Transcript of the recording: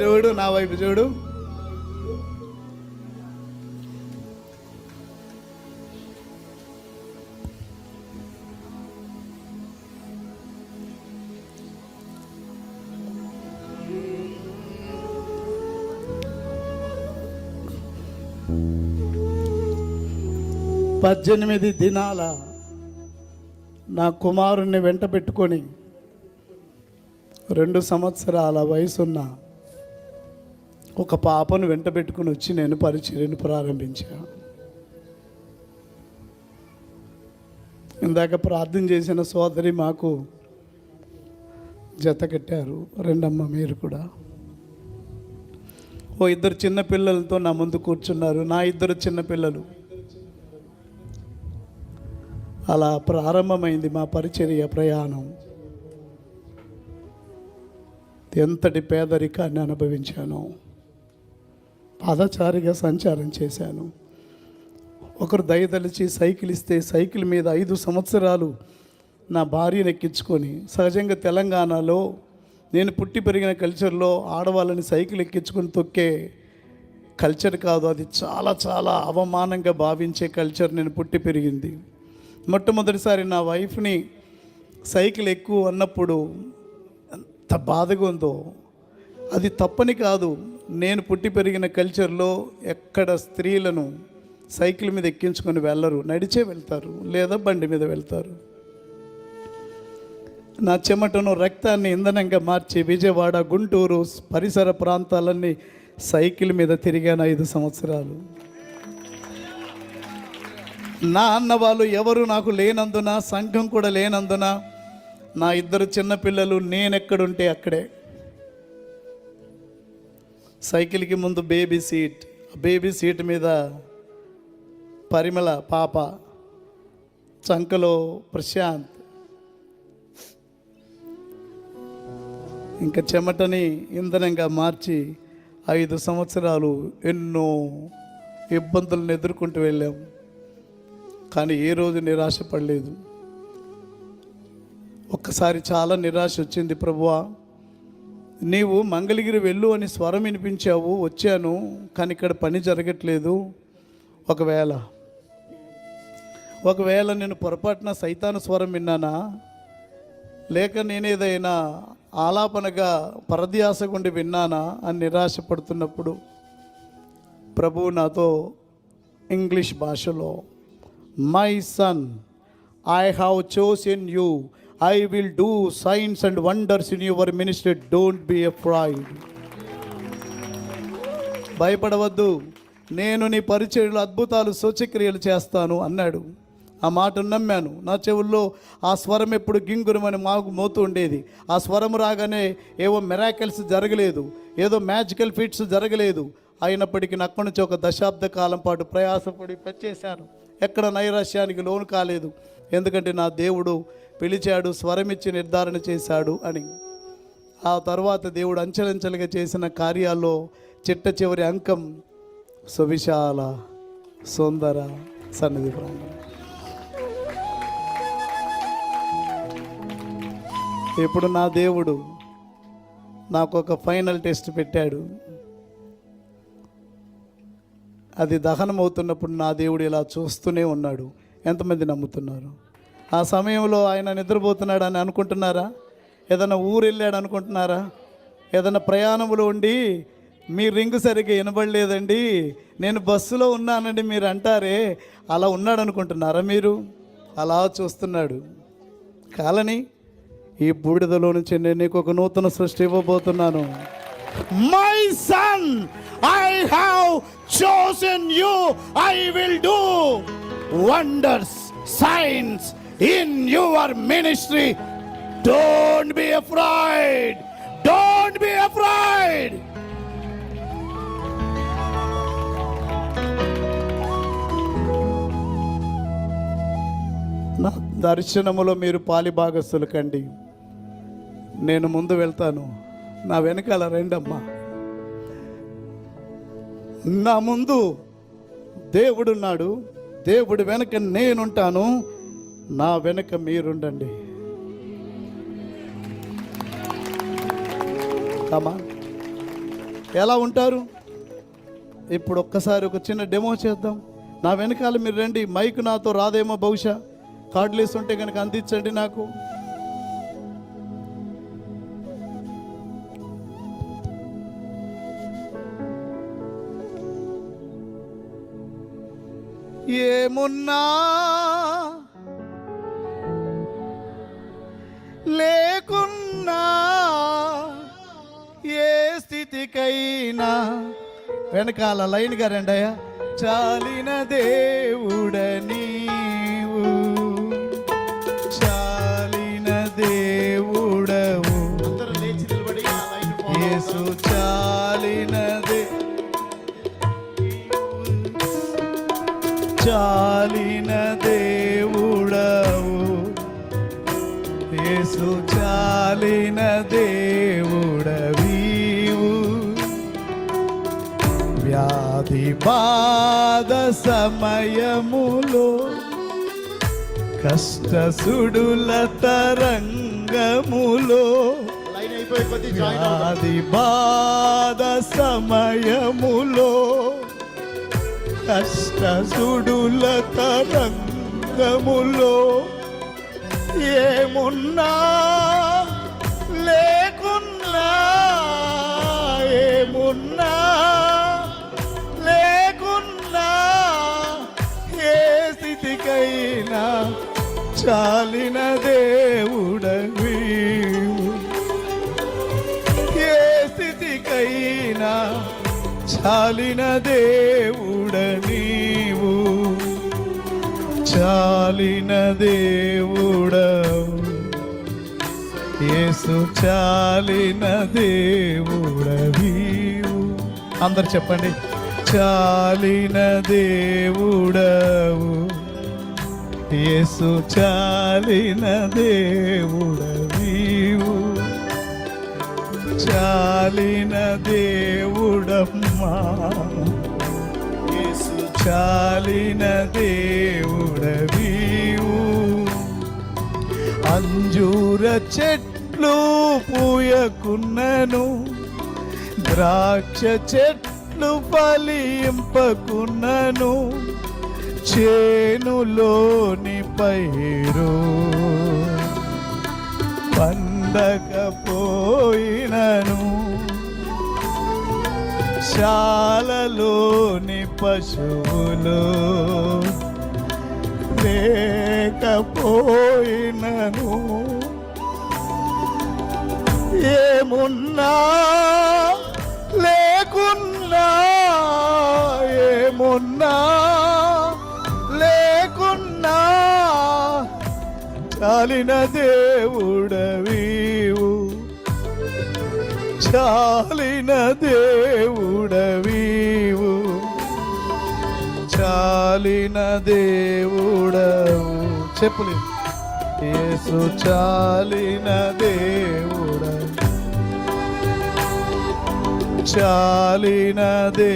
చూడు నా వైపు చూడు. పద్దెనిమిది దినాల నా కుమారుణ్ణి వెంట పెట్టుకొని రెండు సంవత్సరాల వయసున్న ఒక పాపను వెంట పెట్టుకుని వచ్చి నేను పరిచర్యను ప్రారంభించాను ఇందాక ప్రార్థన చేసిన సోదరి మాకు జత కట్టారు. రెండమ్మ మీరు కూడా. ఓ ఇద్దరు చిన్న పిల్లలతో నా ముందు కూర్చున్నారు. నా ఇద్దరు చిన్న పిల్లలు. అలా ప్రారంభమైంది మా పరిచర్య ప్రయాణం. ఎంతటి పేదరికాన్ని అనుభవించాను. పాదచారిగా సంచారం చేశాను. ఒకరు దయదలిచి సైకిల్ ఇస్తే సైకిల్ మీద ఐదు సంవత్సరాలు నా భార్యను ఎక్కించుకొని సహజంగా తెలంగాణలో నేను పుట్టి పెరిగిన కల్చర్లో ఆడవాళ్ళని సైకిల్ ఎక్కించుకొని తొక్కే కల్చర్ కాదు. అది చాలా చాలా అవమానంగా భావించే కల్చర్ నేను పుట్టి పెరిగింది. మొట్టమొదటిసారి నా వైఫ్ని సైకిల్ ఎక్కువ అన్నప్పుడు ఎంత బాధగా ఉందో. అది తప్పని కాదు. నేను పుట్టి పెరిగిన కల్చర్లో ఎక్కడ స్త్రీలను సైకిల్ మీద ఎక్కించుకొని వెళ్ళరు నడిచే వెళ్తారు లేదా బండి మీద వెళ్తారు. నా చెమటను రక్తాన్ని ఇంధనంగా మార్చి విజయవాడ గుంటూరు పరిసర ప్రాంతాలన్నీ సైకిల్ మీద తిరిగాను ఐదు సంవత్సరాలు. నా అన్న వాళ్ళు ఎవరు నాకు లేనందున సంఘం కూడా లేనందున నా ఇద్దరు చిన్నపిల్లలు నేనెక్కడుంటే అక్కడే. సైకిల్కి ముందు బేబీ సీట్. బేబీ సీట్ మీద పరిమళ పాప చంకలో ప్రశాంత్. ఇంకా చెమటని ఇంధనంగా మార్చి ఐదు సంవత్సరాలు ఎన్నో ఇబ్బందులను ఎదుర్కొంటూ వెళ్ళాం. కానీ ఏ రోజు నిరాశ పడలేదు ఒక్కసారి చాలా నిరాశ వచ్చింది ప్రభువా. నీవు మంగళగిరి వెళ్ళు అని స్వరం వినిపించావు వచ్చాను కానీ ఇక్కడ పని జరగట్లేదు. ఒకవేళ ఒకవేళ నేను పొరపాటున సైతాను స్వరం విన్నానా? లేక నేనేదైనా ఆలాపనగా పరధ్యాసగుండి విన్నానా అని నిరాశపడుతున్నప్పుడు ప్రభువు నాతో ఇంగ్లీష్ భాషలో my son I have chosen you I will do signs and wonders in your minister don't be afraid భయపడవద్దు. నేను నీ పరిచయలు అద్భుతాలు సూచక్రియలు చేస్తాను అన్నాడు. ఆ మాటను నమ్మాను. నా చెవుల్లో ఆ స్వరం ఎప్పుడు గింగురమని మాకు మోతూ ఉండేది. ఆ స్వరం రాగానే ఏవో మెరాకిల్స్ జరగలేదు. ఏదో మ్యాజికల్ ఫీట్స్ జరగలేదు. అయినప్పటికీ నా అక్కడి నుంచి ఒక దశాబ్ద కాలం పాటు ప్రయాసపడి పచ్చేశాను ఎక్కడ నైరాశ్యానికి లోను కాలేదు. ఎందుకంటే నా దేవుడు పిలిచాడు స్వరమిచ్చి నిర్ధారణ చేశాడు అని. ఆ తర్వాత దేవుడు అంచెలంచెలుగా చేసిన కార్యాల్లో చిట్ట చివరి అంకం సువిశాల సుందర సన్నిధి ప్రాంగణం. ఇప్పుడు నా దేవుడు నాకు ఒక ఫైనల్ టెస్ట్ పెట్టాడు. అది దహనం అవుతున్నప్పుడు నా దేవుడు ఇలా చూస్తూనే ఉన్నాడు. ఎంతమంది నమ్ముతున్నారు? ఆ సమయంలో ఆయన నిద్రపోతున్నాడు అని అనుకుంటున్నారా? ఏదైనా ఊరు వెళ్ళాడు అనుకుంటున్నారా? ఏదైనా ప్రయాణంలో ఉండి మీ రింగ్ సరిగ్గా వినబడలేదండి నేను బస్సులో ఉన్నానండి మీరు అంటారే అలా ఉన్నాడు అనుకుంటున్నారా మీరు? అలా చూస్తున్నాడు. కాలని ఈ బూడిదలో నుంచి నేను నీకు ఒక నూతన సృష్టి ఇవ్వబోతున్నాను. My son I have chosen you I will do wonders signs in your ministry don't be afraid don't be afraid నా దర్శనములో మీరు పాలిభాగస్తులు కండి. నేను ముందు వెళ్తాను. నా వెనకాల రెండమ్మా. నా ముందు దేవుడున్నాడు. దేవుడు వెనక నేనుంటాను. నా వెనక మీరుండండి. కమా ఎలా ఉంటారు? ఇప్పుడు ఒక్కసారి ఒక చిన్న డెమో చేద్దాం. నా వెనకాల మీరు రండి. మైక్ నాతో రాదేమో బహుశా. కార్డులేసి ఉంటే కనుక అందించండి నాకు. ఏమున్నా లేకున్నా ఏ స్థితికైనా వెనకాల లైన్గా రండయ్యా చాలిన దేవుడే చాలిన దేవుడవీవు. వ్యాధి బాధ సమయములో కష్ట సుడుల తరంగములో వ్యాధి బాధ సమయములో కష్ట సుడుల తరంగములో ఏమున్నా లేకున్నా ఏమున్నా లేకున్నా ఏ స్థితికైనా చాలిన దేవుడవి. ఏ స్థితికైనా చాలిన దేవుడ నీవు చాలిన దేవు యేసు చాలిన దేవుడవీవు. అందరు చెప్పండి. చాలిన దేవుడవు. యేసు చాలిన దేవుడవీవు. చాలిన దేవుడమ్మా. యేసు చాలిన దేవుడవీవు. అంజూర చెట్టు చెట్లు పూయకున్నను. ద్రాక్ష చెట్లు ఫలింపకున్నను. చేనులోని పైరు పండకపోయినను. శాలలోని పశువులు లేకపోయినను. ఏమున్నా? లేకున్నా ఏమున్నా? లేకున్నా? చాలిన దేవుడవీవు. చాలిన దేవుడవీవు. చాలిన దేవుడవు. చెప్పులేదు యేసు చాలిన దేవుడవు. చాలినదే